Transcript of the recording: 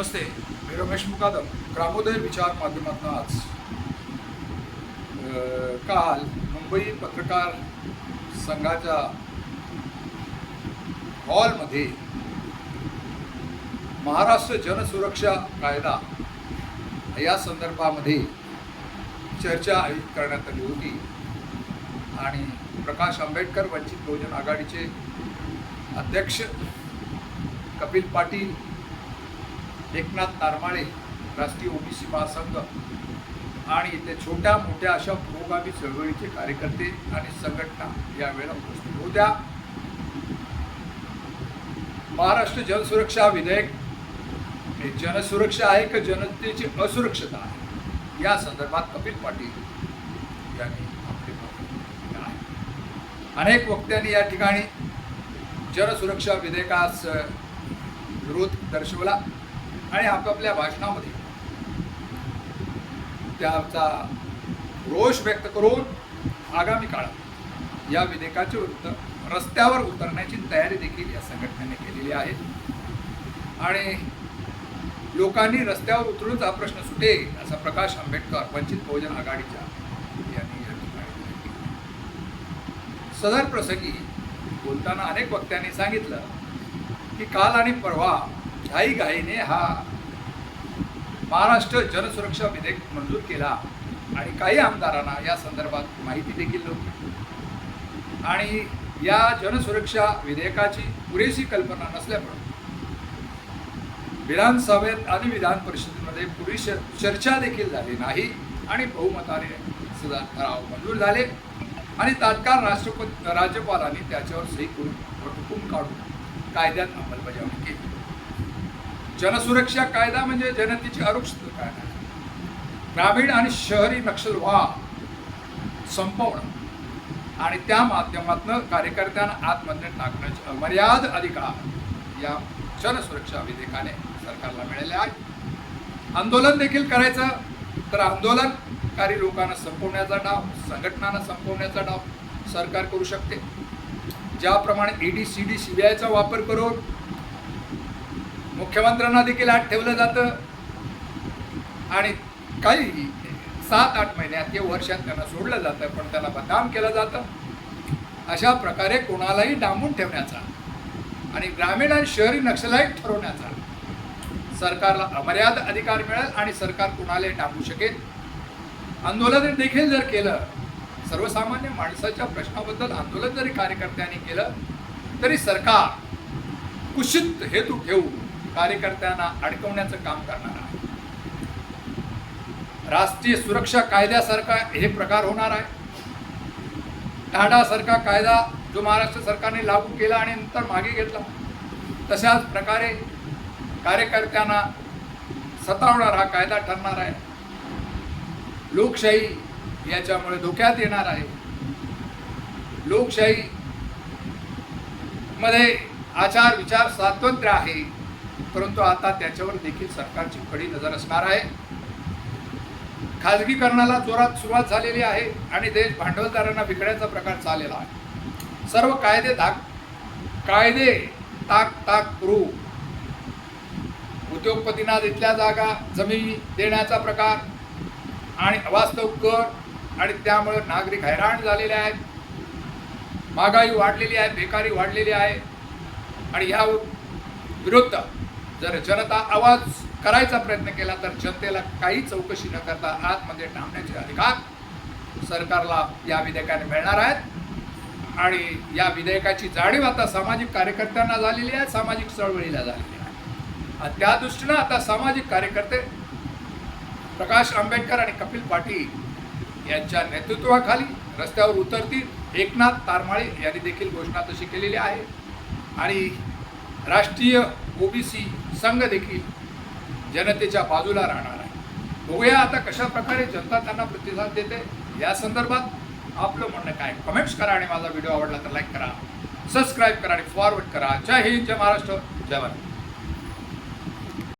नमस्ते मी रमेश मुकादम ग्रामोदय विचार माध्यमातून आज काल मुंबई पत्रकार संघाच्या हॉलमध्ये महाराष्ट्र जनसुरक्षा कायदा या संदर्भामध्ये चर्चा आयोजित करण्यात आली होती. आणि प्रकाश आंबेडकर वंचित बहुजन आघाडीचे अध्यक्ष कपिल पाटील एकनाथ तारमाळे राष्ट्रीय ओबीसी महासंघ आणि ते छोट्या मोठ्या अशा पुरोगामी चळवळीचे कार्यकर्ते आणि संघटना यावेळेला उपस्थित होत्या. महाराष्ट्र जनसुरक्षा विधेयक हे जनसुरक्षा आहे का जनतेची असुरक्षता आहे? या संदर्भात कपिल पाटील यांनी आपले आहे. अनेक वक्त्यांनी या ठिकाणी जनसुरक्षा विधेयकास विरोध दर्शवला. आणि आपापल्या भाषणामध्ये. त्याचा रोष व्यक्त करून आगामी काळात या विधेयकाचे विरुद्ध रस्त्यावर उतरण्याची तयारी देखील या संघटनेने केलेली आहे. आणि लोकांनी रस्त्यावर उतरूनच हा प्रश्न सुटेल असा प्रकाश आंबेडकर वंचित बहुजन आघाडीच्या यांनी या ठिकाणी सदर प्रसंगी बोलताना अनेक वक्त्यांनी सांगितलं की काल आणि परवा घाईघाईने हा महाराष्ट्र जनसुरक्षा विधेयक मंजूर केला आणि काही आमदारांना या संदर्भात माहिती देखील नव्हती. आणि या जनसुरक्षा विधेयकाची पुरेशी कल्पना नसल्यामुळे विधानसभेत आणि विधान परिषदेमध्ये पुरेशी चर्चा देखील झाली नाही आणि बहुमताने सुद्धा ठराव मंजूर झाले आणि तात्काळ राष्ट्रपती राज्यपालांनी त्याच्यावर सही करून वटहुकूम काढून कायद्यात अंमलबजावणी केली. जनसुरक्षा कायदा म्हणजे जनतेची आरक्षित कायदा ग्रामीण आणि शहरी नक्षलवाद संपवणं. आणि त्या माध्यमातून कार्यकर्त्यांना आतमध्ये टाकण्याचे मर्याद अधिकार या जनसुरक्षा विधेयकाने सरकारला मिळाले आहे आंदोलन देखील करायचं. तर आंदोलनकारी लोकांना संपवण्याचा डाव संघटनांना संपवण्याचा डाव सरकार करू शकते. ज्याप्रमाणे ED C D C B आयचा वापर करून मुख्यमंत्र्यांना देखील आत ठेवलं जातं. आणि काही सात आठ महिन्यात किंवा वर्षात त्यांना सोडलं जातं पण त्याला बदनाम केलं जातं. अशा प्रकारे कोणालाही डांबून ठेवण्याचा आणि ग्रामीण आणि शहरी नक्षलाईट ठरवण्याचा सरकारला अमर्याद अधिकार मिळेल आणि सरकार कुणालाही डांबू शकेल. आंदोलन देखील जर केलं सर्वसामान्य माणसाच्या प्रश्नाबद्दल आंदोलन जरी कार्यकर्त्यांनी केलं तरी सरकार कुशित हेतू ठेवून कार्यकर्त्यांना अडकवण्याचं काम करणार आहे. राष्ट्रीय सुरक्षा कायद्यासारखा हे प्रकार होणार आहे. टाडासारखा कायदा जो महाराष्ट्र सरकारने लागू केला आणि नंतर मागे घेतला तशाच प्रकारे कार्यकर्त्यांना सतावणार हा कायदा ठरणार आहे. लोकशाही याच्यामुळे धोक्यात येणार आहे. लोकशाही मध्ये आचार विचार स्वातंत्र्य आहे. परंतु आता त्याच्यावर देखील सरकारची कडी नजर असणार आहे. खाजगीकरणाला जोरात सुरुवात झालेली आहे आणि देश भांडवलदारांना विकण्याचा प्रकार चाललेला आहे. सर्व कायदे धाक कायदे ताक ताक करू. उद्योगपतींना तिथल्या जागा जमीन देण्याचा प्रकार आणि अवास्तव कर आणि त्यामुळे नागरिक हैराण झालेले आहेत. महागाई वाढलेली आहे बेकारी वाढलेली आहे आणि ह्या विरुद्ध जर जनता आवाज करायचा प्रयत्न केला तर जनतेला काही चौकशी न करता आतमध्ये टांगण्याचे अधिकार सरकारला या विधेयकाने मिळणार आहेत. आणि या विधेयकाची जाणीव आता सामाजिक कार्यकर्त्यांना झालेली आहे सामाजिक चळवळीला झालेली आहे. आणि त्या दृष्टीनं आता सामाजिक कार्यकर्ते प्रकाश आंबेडकर आणि कपिल पाटील यांच्या नेतृत्वाखाली रस्त्यावर उतरतील. एकनाथ तारमाळे यांनी देखील घोषणा तशी केलेली आहे. आणि राष्ट्रीय ओबीसी संघ देखील जनतेच्या बाजूला राहणार आहे. बघूया आता कशा प्रकारे जनता त्यांना प्रतिसाद देते. या संदर्भात आपलं म्हणणं काय? कमेंट्स करा आणि माझा व्हिडिओ आवडला तर लाईक करा. सबस्क्राईब करा आणि फॉरवर्ड करा. जय हिंद जय महाराष्ट्र जय भारत.